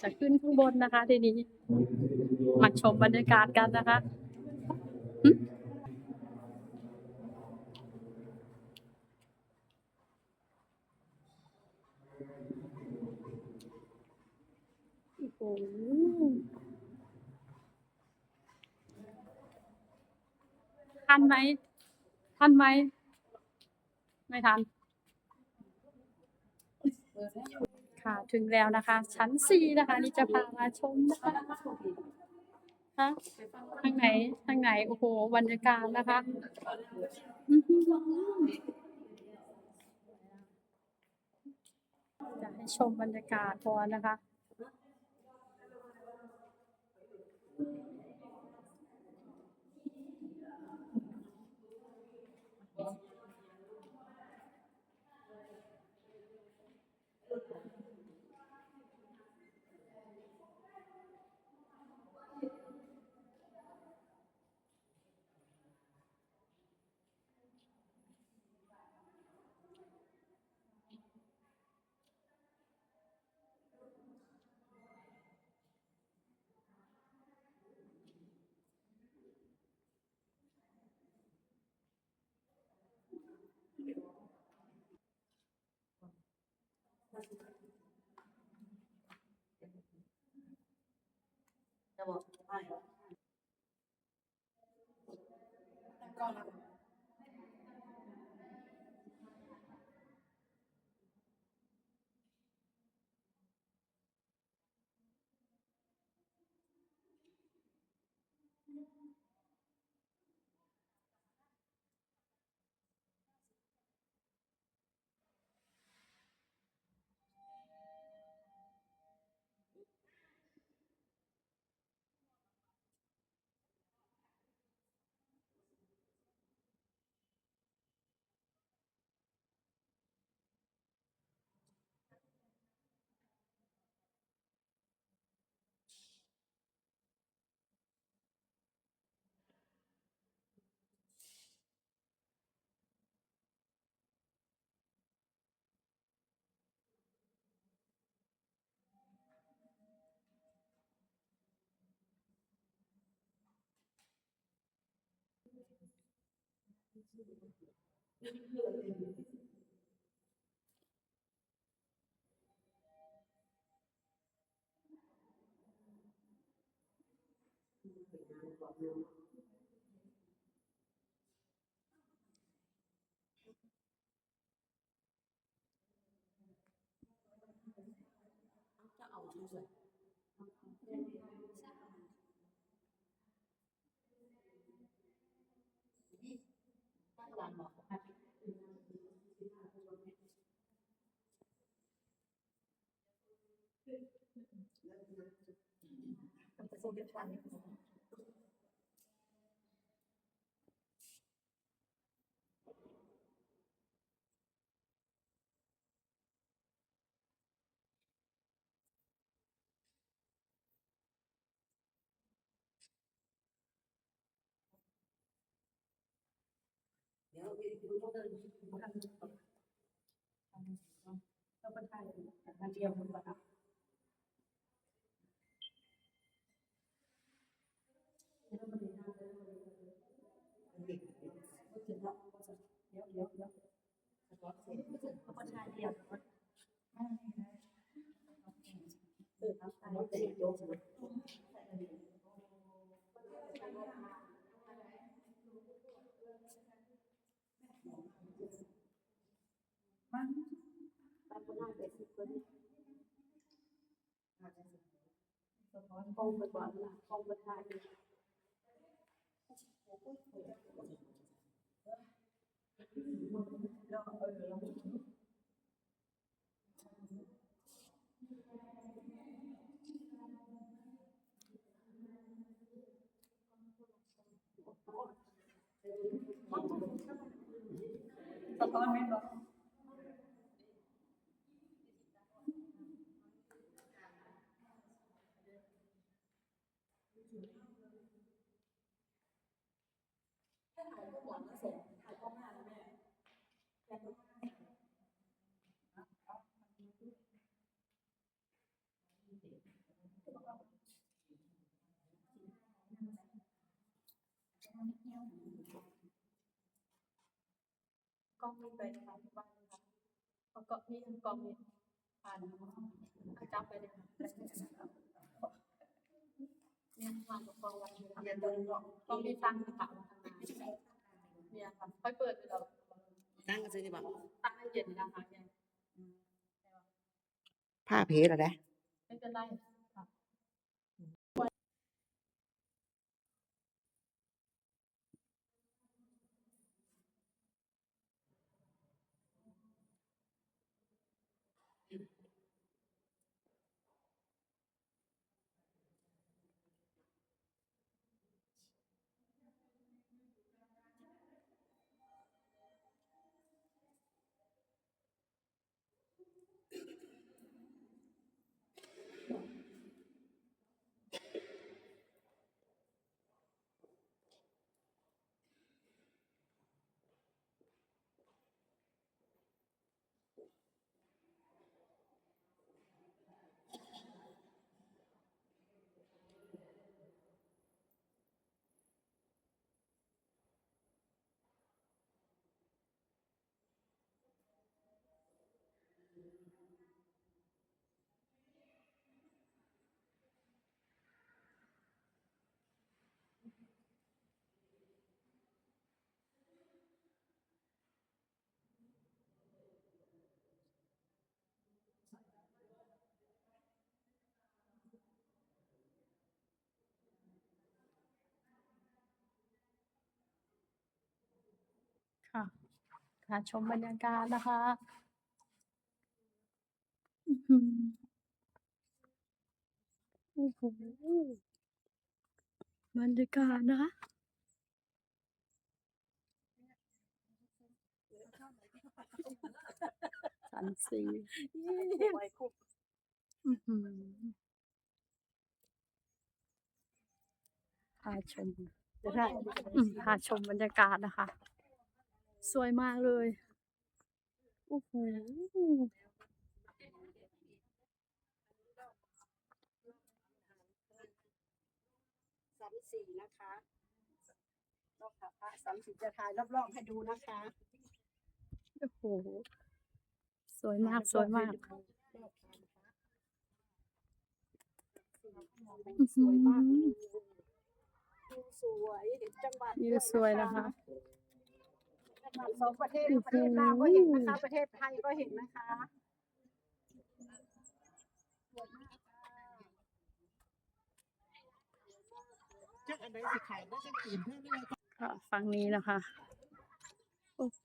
จะขึ้นข้างบนนะคะ ทีนี้ มาชมบรรยากาศกันนะคะโอ้ทันไหมทันไหม ไม่ทัน ค่ะ ถึงแล้วนะคะ ชั้นสี่นะคะ นี่จะพามาชมนะคะฮะทางไหนทางไหนโอ้โหบรรยากาศนะคะจะให้ชมบรรยากาศก่อนนะคะ จะเอาชื่อเลย ตั้งวันบอกเดี๋ยวไปดูเขาเดินเราเป็นไทยมาเที่ยวคุณบ้างเดี๋ยวเดี๋ยวเดี๋ยวเขาเป็นไทยเดียวเออครับอันนี้เป็นโยม มันตามคนหน้าเป็นสิบคนสะท้อนกองไปก่อนละกองไปทายสะท้อนไหมบอก ถ้าถ่ายก็หมอนก็เสร็จถ่ายกล้องหน้าแล้วแม่แต่ก็ กล้องมีไปนะคะที่บ้านนะคะเอาก็นี่กล้องนี่ผ่านอาจับไปเลยเนี่ยผ่านกับกล้องวันนี้ค่ะกล้องมีตั้งนะคะเนี่ยค่ะค่อยเปิดไปแล้งกันซื้อดีบ่ตั้งให้เย็นนะคะเนี่ยผ้าเพชรอะนะไม่เป็นไรค่ะ ค่ะ ค่ะชมบรรยากาศนะคะอื้อหือโอ้โหบรรยากาศนะคะสันสีอื้อหือพาชมอืมพาชมบรรยากาศนะคะ สวยมากเลย โอ้โหสามสี่นะคะรอบพระสามสี่จะถ่ายรอบๆให้ดูนะคะ โอ้โห สวยมาก สวยมากอื้อสหืวยมากอวิวสวยเห็นจังหวัดวิด้วสวยนะคะ จังหวัดสองประเทศประเทศลาวก็เห็นนะคะ ประเทศไทยก็เห็นนะคะจักอันไหนสิขายน่าจะตื่นเพื่อนเลยก็ฝั่งนี้นะคะ โอ้โห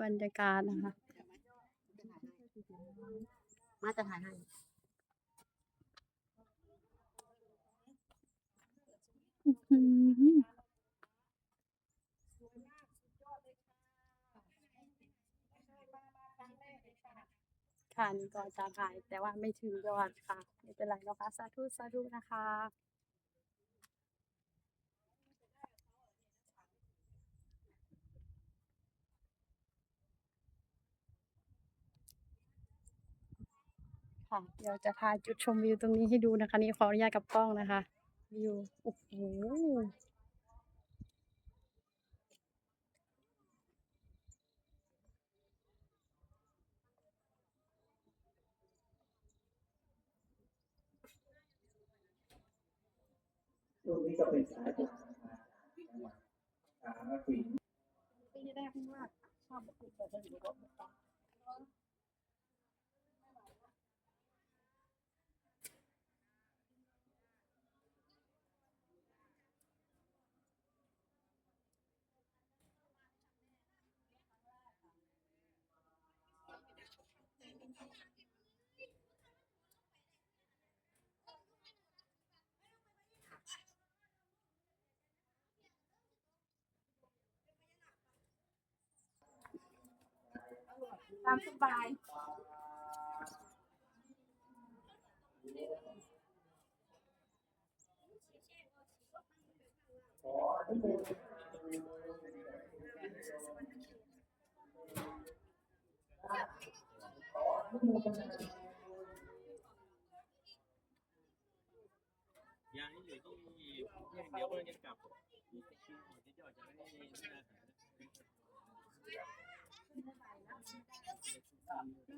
บรรยากาศนะคะ มาจะถ่ายให้อื้อหือ ค่ะนี่ก็จะถ่ายแต่ว่าไม่ถึงยอดค่ะไม่เป็นไรนะคะสาธุสาธุนะคะค่ะเดี๋ยวจะถ่ายจุดชมวิวตรงนี้ให้ดูนะคะ นี่ขออนุญาตกับกล้องนะคะ วิวโอ้โห ช่วงนี้ก็เป็นสายตรวจสามนาทีปีแรกว่าชอบพูดแต่เดี๋ยวก็ตา มสบายเยังเหลือที่อย่างเดียวก็ยังกลับที่จอดจะไม่ได้ ไม่ได้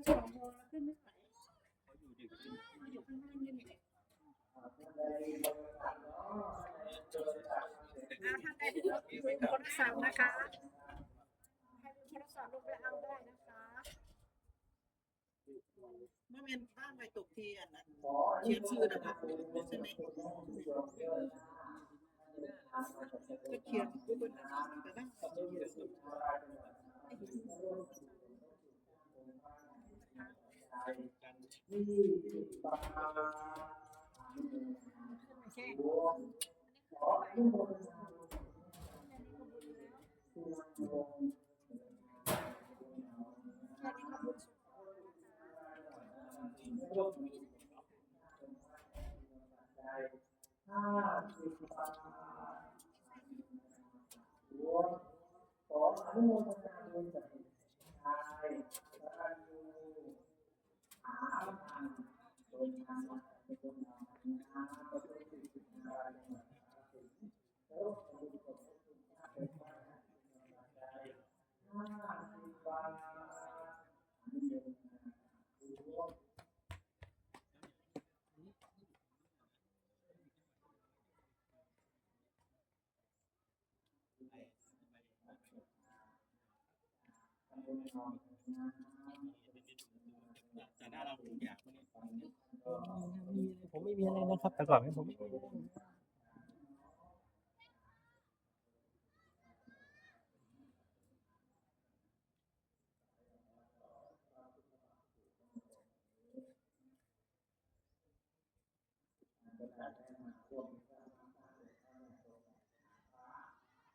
สองโมงแล้วขึ้นไม่ไหวเขาอยู่ดึกอยู่ข้างล่างนี่แหละอ่าท่านใดที่มีโทรศัพท์นะคะให้ดูโทรศัพท์ลงไปเอาได้นะคะเมื่อเป็นบ้านไปตกที่อันนั้นเชียนชื่อนะคะใช่ไหมก็เขียนปุ๊บนะคะแต่นั่งเขียน ห้าสิบบาทรวขออนุโมทนาบุญกับชายและอายุหาพันโดยทางวัดเป็นคนทำงานประพฤติสินค้าแล้วขอบุญกับคุณพระเป็นพระใจห้าสิบบาทอนุโมทนารวม แต่หน้าเราอยางเนี่ยผมไม่มีอะไรนะครับ แต่ก่อนผมไม่มีอะไร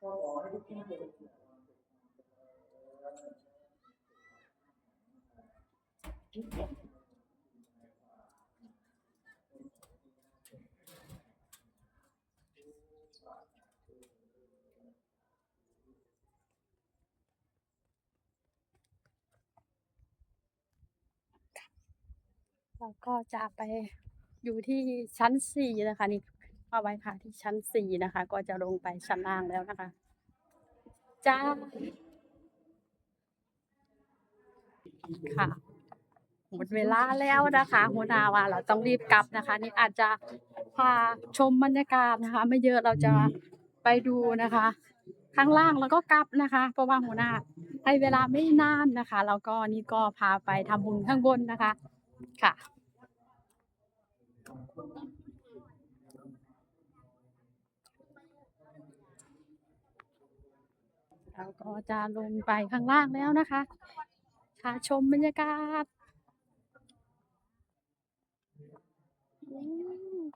ก็ขอให้ทุกท่านเป็นสุขภาพ เราก็จะไปอยู่ที่ชั้นสี่นะคะนี่เอาไว้ค่ะที่ชั้นสี่นะคะ ก็จะลงไปชั้นล่างแล้วนะคะจ้าค่ะ หมดเวลาแล้วนะคะหัวหนาว่าเราต้องรีบกลับนะคะ นี่อาจจะพาชมบรรยากาศนะคะ ไม่เยอะเราจะไปดูนะคะ ข้างล่างแล้วก็กลับนะคะ เพราะว่าหัวหน้าให้เวลาไม่นานนะคะแล้วก็นี่ก็พาไปทำบุญข้างบนนะคะค่ะเราก็จะลงไปข้างล่างแล้วนะคะพาชมบรรยากาศ đúng.